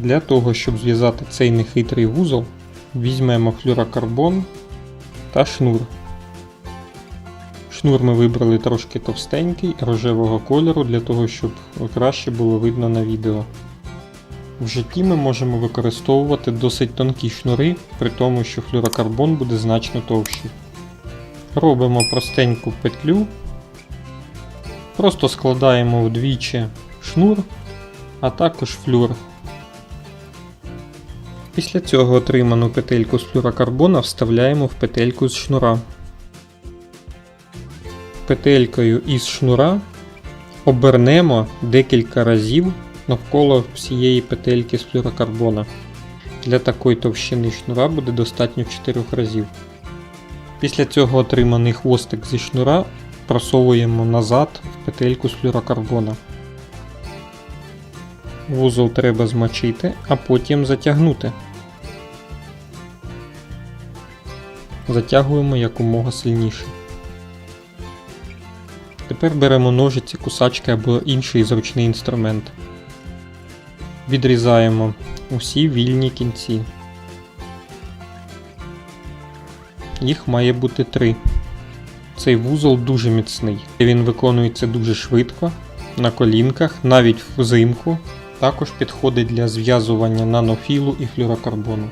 Для того, щоб зв'язати цей нехитрий вузол, візьмемо флюрокарбон та шнур. Шнур ми вибрали трошки товстенький, рожевого кольору, для того, щоб краще було видно на відео. В житті ми можемо використовувати досить тонкі шнури, при тому, що флюрокарбон буде значно товщий. Робимо простеньку петлю, просто складаємо вдвічі шнур, а також флюр. Після цього отриману петельку з флюрокарбона вставляємо в петельку з шнура. Петелькою із шнура обернемо декілька разів навколо всієї петельки з флюрокарбона. Для такої товщини шнура буде достатньо 4 разів. Після цього отриманий хвостик зі шнура просовуємо назад в петельку з флюрокарбона. Вузол треба змочити, а потім затягнути. Затягуємо якомога сильніше. Тепер беремо ножиці, кусачки або інший зручний інструмент. Відрізаємо усі вільні кінці. Їх має бути три. Цей вузол дуже міцний. Він виконується дуже швидко, на колінках, навіть взимку. Також підходить для зв'язування нанофілу і флюрокарбону.